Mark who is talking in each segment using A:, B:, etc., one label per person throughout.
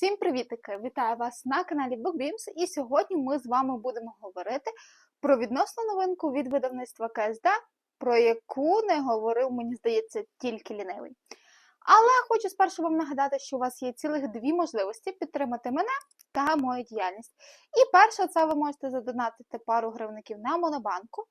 A: Всім привітики! Вітаю вас на каналі BookBeams і сьогодні ми з вами будемо говорити про відносну новинку від видавництва КСД, про яку не говорив, мені здається, тільки лінивий. Але хочу спершу вам нагадати, що у вас є цілих дві можливості підтримати мене та мою діяльність. І перше, це ви можете задонатити пару гривників на Монобанку,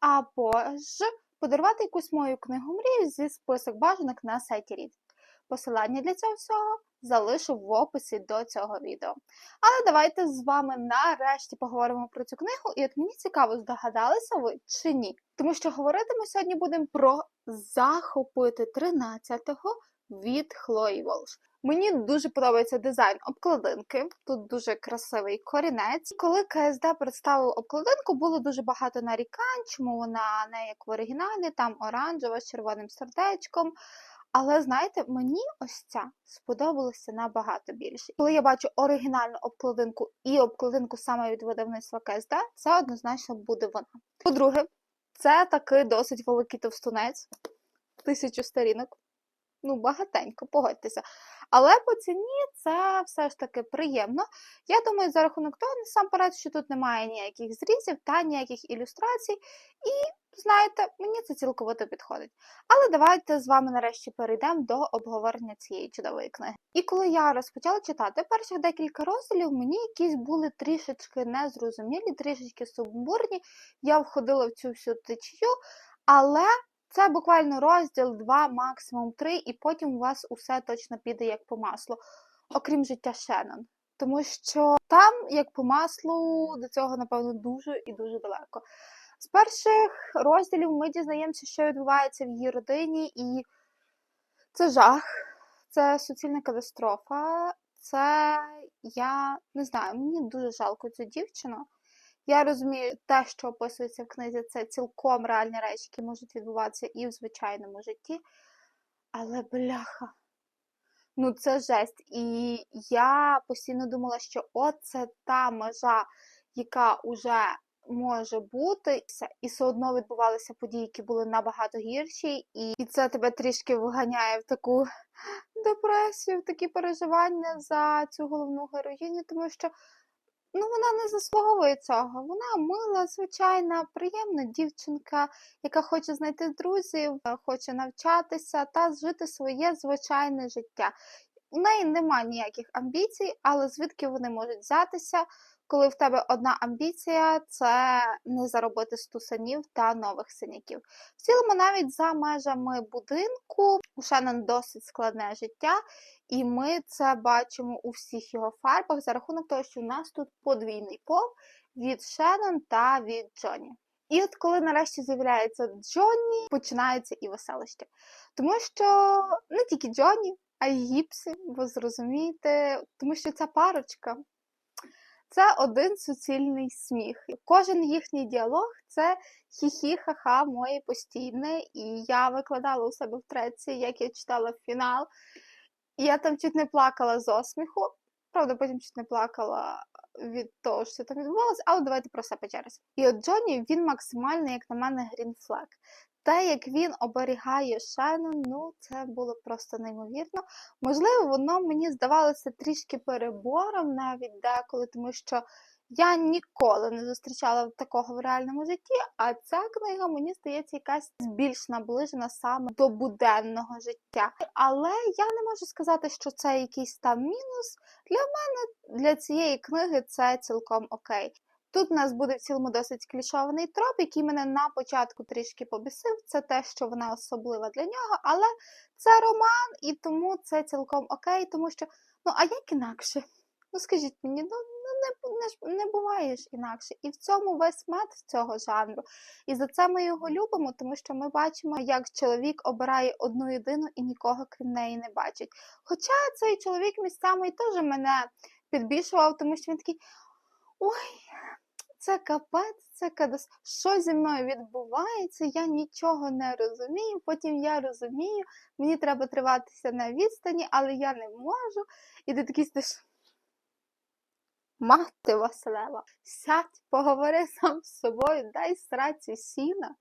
A: або ж подарувати якусь мою книгу мрію зі список бажаних на сайті Read. Посилання для цього всього залишу в описі до цього відео. Але давайте з вами нарешті поговоримо про цю книгу, і от мені цікаво, здогадалися ви чи ні. Тому що говорити ми сьогодні будемо про захопити 13-го від Хлої Волш. Мені дуже подобається дизайн обкладинки. Тут дуже красивий корінець. Коли КСД представив обкладинку, було дуже багато нарікань, чому вона не як в оригіналі, там оранжева з червоним сердечком. Але знаєте, мені ось ця сподобалася набагато більше. Коли я бачу оригінальну обкладинку і обкладинку саме від видавництва КСД, це однозначно буде вона. По-друге, це такий досить великий товстунець, тисячу сторінок. Ну, багатенько, погодьтеся. Але по ціні це все ж таки приємно. Я думаю, за рахунок того, насамперед, що тут немає ніяких зрізів та ніяких ілюстрацій. І, знаєте, мені це цілковито підходить. Але давайте з вами нарешті перейдемо до обговорення цієї чудової книги. І коли я розпочала читати перших декілька розділів, мені якісь були трішечки незрозумілі, трішечки сумбурні. Я входила в цю всю течію, але. Це буквально розділ 2, максимум 3, і потім у вас усе точно піде як по маслу, окрім життя Шеннон. Тому що там, як по маслу, до цього, напевно, дуже і дуже далеко. З перших розділів ми дізнаємося, що відбувається в її родині, і це жах, це суцільна катастрофа. Це я не знаю, мені дуже жалко цю дівчину. Я розумію, те, що описується в книзі, це цілком реальні речі, які можуть відбуватися і в звичайному житті. Але бляха, ну це жесть. І я постійно думала, що оце та межа, яка вже може бути, і все одно відбувалися події, які були набагато гірші, і це тебе трішки виганяє в таку депресію, в такі переживання за цю головну героїню, тому що ну, вона не заслуговує цього. Вона мила, звичайна, приємна дівчинка, яка хоче знайти друзів, е, хоче навчатися та жити своє звичайне життя. У неї немає ніяких амбіцій, але звідки вони можуть взятися, коли в тебе одна амбіція це не заробити стусанів та нових синяків. В цілому, навіть за межами будинку у Шеннон досить складне життя, і ми це бачимо у всіх його фарбах за рахунок того, що у нас тут подвійний пол від Шеннон та від Джоні. І от коли нарешті з'являється Джонні, починається і веселище. Тому що не тільки Джонні, а й гіпси, ви зрозумієте, тому що ця парочка це один суцільний сміх. Кожен їхній діалог це хі-хі, ха-ха, моє постійне. І я викладала у себе в треці, як я читала фінал. Я там чуть не плакала з осміху. Правда, потім чуть не плакала від того, що там відбувалося, але давайте про все по черзі. І от Джонні, він максимально, як на мене, грінфлек. Те, як він оберігає Шеннон, ну це було просто неймовірно. Можливо, воно мені здавалося трішки перебором навіть деколи, тому що я ніколи не зустрічала такого в реальному житті, а ця книга, мені здається, якась більш наближена саме до буденного життя. Але я не можу сказати, що це якийсь там мінус. Для мене для цієї книги це цілком окей. Тут у нас буде в цілому досить клішований троп, який мене на початку трішки побісив. Це те, що вона особлива для нього, але це роман, і тому це цілком окей, тому що, ну а як інакше? Ну скажіть мені, ну не, не, не буває ж інакше. І в цьому весь мет цього жанру. І за це ми його любимо, тому що ми бачимо, як чоловік обирає одну єдину і нікого крім неї не бачить. Хоча цей чоловік місцями теж мене підбільшував, тому що він такий. Ой, це капець, це кадас. Що зі мною відбувається? Я нічого не розумію. Потім я розумію, мені треба триватися на відстані, але я не можу. І ти такий стиш. Мати Василева, сядь, поговори сам з собою, дай сраці сіна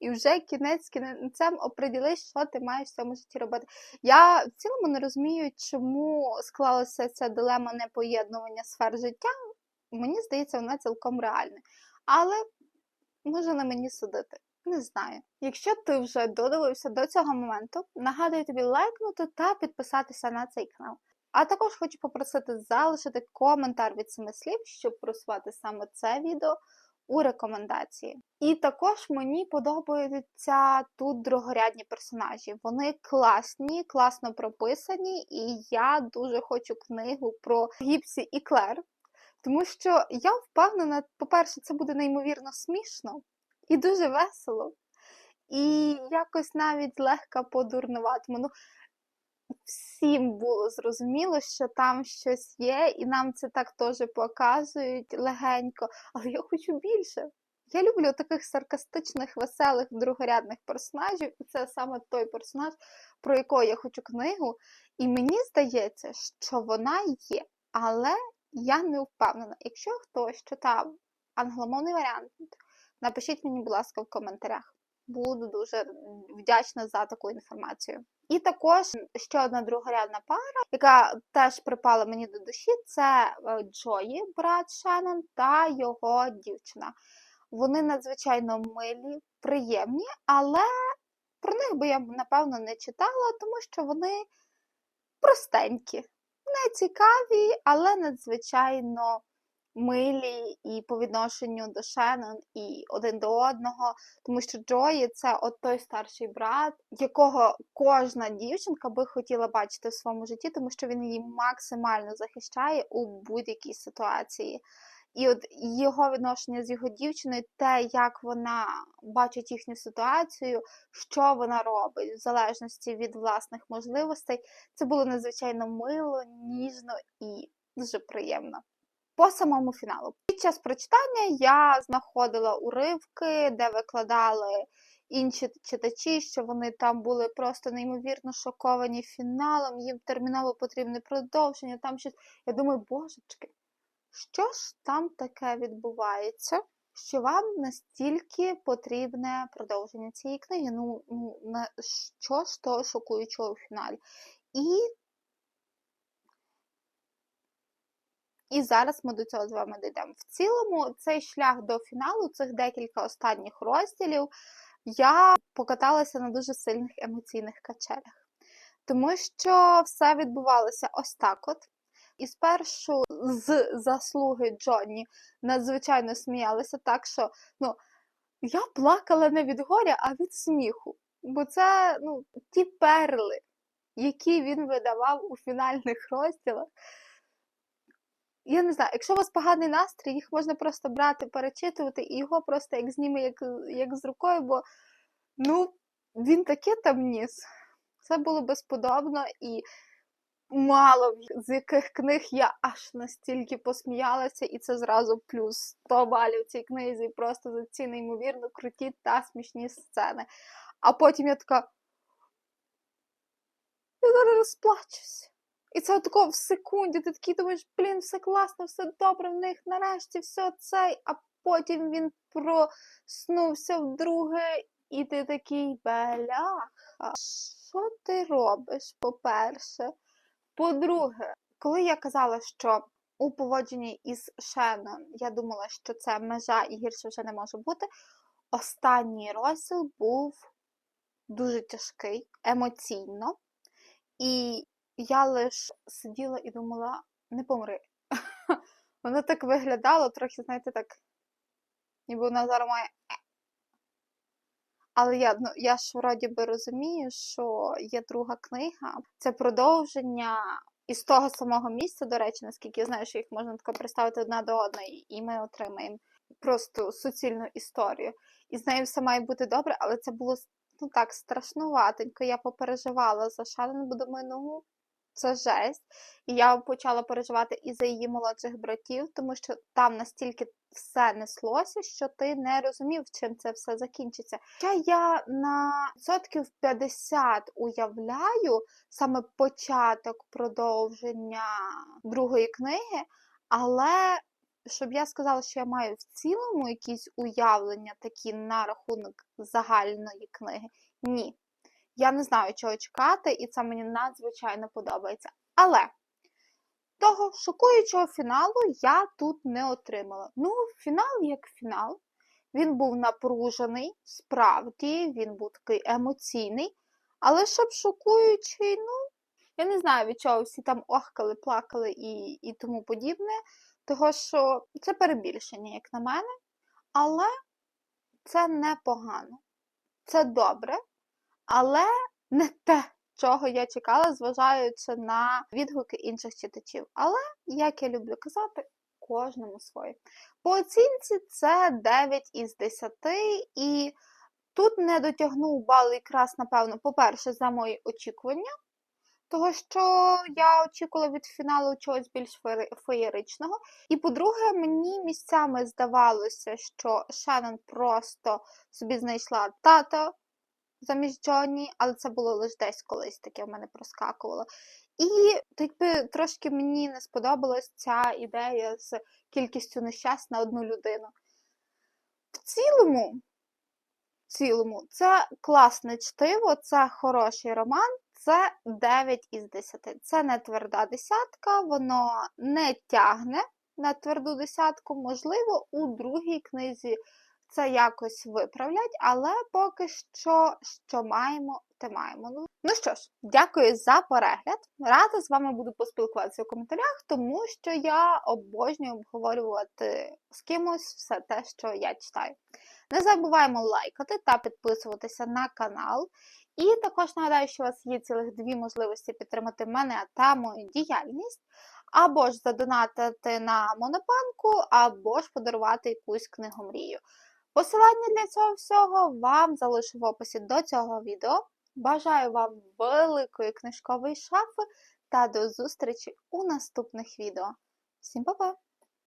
A: і вже кінець кінцем оприділись, що ти маєш в цьому житті робити. Я в цілому не розумію, чому склалася ця дилема непоєднування сфер життя. Мені здається, вона цілком реальна. Але може на мені судити. Не знаю. Якщо ти вже додивився до цього моменту, нагадую тобі лайкнути та підписатися на цей канал. А також хочу попросити залишити коментар від семи слів, щоб просувати саме це відео у рекомендації. І також мені подобаються тут другорядні персонажі. Вони класні, класно прописані, і я дуже хочу книгу про Гіпсі і Клер. Тому що я впевнена, по-перше, це буде неймовірно смішно і дуже весело. І якось навіть легко подурнуватиму. Ну, всім було зрозуміло, що там щось є, і нам це так теж показують легенько, але я хочу більше. Я люблю таких саркастичних, веселих, другорядних персонажів, і це саме той персонаж, про якого я хочу книгу. І мені здається, що вона є, але я не впевнена. Якщо хтось читав англомовний варіант, напишіть мені, будь ласка, в коментарях. Буду дуже вдячна за таку інформацію. І також ще одна другорядна пара, яка теж припала мені до душі, це е, Джої, брат Шеннон, та його дівчина. Вони надзвичайно милі, приємні, але про них би я напевно не читала, тому що вони простенькі, не цікаві, але надзвичайно милі і по відношенню до Шеннон, і один до одного, тому що Джої це от той старший брат, якого кожна дівчинка би хотіла бачити в своєму житті, тому що він її максимально захищає у будь-якій ситуації. І от його відношення з його дівчиною, те, як вона бачить їхню ситуацію, що вона робить, в залежності від власних можливостей, це було надзвичайно мило, ніжно і дуже приємно. По самому фіналу. Під час прочитання я знаходила уривки, де викладали інші читачі, що вони там були просто неймовірно шоковані фіналом, їм терміново потрібне продовження. Там щось. Я думаю, божечки, що ж там таке відбувається? Що вам настільки потрібне продовження цієї книги? Ну, ну на що ж того шокуючого в фіналі? І І зараз ми до цього з вами дійдемо. В цілому, цей шлях до фіналу, цих декілька останніх розділів, я покаталася на дуже сильних емоційних качелях. Тому що все відбувалося ось так от. І спершу з заслуги Джонні надзвичайно сміялися, так що ну, я плакала не від горя, а від сміху. Бо це ну, ті перли, які він видавав у фінальних розділах я не знаю, якщо у вас поганий настрій, їх можна просто брати, перечитувати, і його просто як зніме, як як з рукою, бо ну, він таке там ніс. Це було безподобно і мало з яких книг я аж настільки посміялася, і це зразу плюс 100 балів цій книзі, просто за ці неймовірно круті та смішні сцени. А потім я така. Я зараз розплачусь. І це тако в секунді, ти такий думаєш, блін, все класно, все добре, в них нарешті все цей, а потім він проснувся вдруге, і ти такий беляха. Що ти робиш, по-перше? По-друге, коли я казала, що у поводженні із Шеннон я думала, що це межа і гірше вже не може бути, останній розділ був дуже тяжкий, емоційно. І я лише сиділа і думала, не помри. Воно так виглядало, трохи, знаєте, так, ніби вона зараз має. Але я ну, я ж вроді би розумію, що є друга книга. Це продовження із того самого місця, до речі, наскільки я знаю, що їх можна тако представити одна до одної, і ми отримаємо просто суцільну історію. І з нею все має бути добре, але це було ну так страшнуватенько. Я попереживала за Шалену ну це жесть. І я почала переживати і за її молодших братів, тому що там настільки все неслося, що ти не розумів, чим це все закінчиться. Хоча я на відсотків 50 уявляю саме початок продовження другої книги, але щоб я сказала, що я маю в цілому якісь уявлення такі на рахунок загальної книги. Ні. Я не знаю, чого чекати, і це мені надзвичайно подобається. Але того шокуючого фіналу я тут не отримала. Ну, фінал як фінал. Він був напружений, справді, він був такий емоційний, але щоб шокуючий, ну, я не знаю, від чого всі там охкали, плакали і, і тому подібне. Того, що це перебільшення, як на мене, але це непогано. Це добре, але не те, чого я чекала, зважаючи на відгуки інших читачів. Але, як я люблю казати, кожному своє. По оцінці це 9 із 10, і тут не дотягнув бал якраз, напевно, по-перше, за мої очікування. Того, що я очікувала від фіналу чогось більш феєричного. І по-друге, мені місцями здавалося, що Шеннон просто собі знайшла тата замість Джонні, але це було лише десь колись таке в мене проскакувало. І так би трошки мені не сподобалась ця ідея з кількістю нещасть на одну людину. В цілому, в цілому, це класне чтиво, це хороший роман, це 9 із 10. Це не тверда десятка, воно не тягне на тверду десятку. Можливо, у другій книзі це якось виправлять, але поки що, що маємо, те маємо. Ну, Ну що ж, дякую за перегляд. Рада з вами буду поспілкуватися у коментарях, тому що я обожнюю обговорювати з кимось все те, що я читаю. Не забуваємо лайкати та підписуватися на канал. І також нагадаю, що у вас є цілих дві можливості підтримати мене та мою діяльність, або ж задонатити на монопанку, або ж подарувати якусь книгу мрію. Посилання для цього всього вам залишу в описі до цього відео. Бажаю вам великої книжкової шафи та до зустрічі у наступних відео. Всім па-па!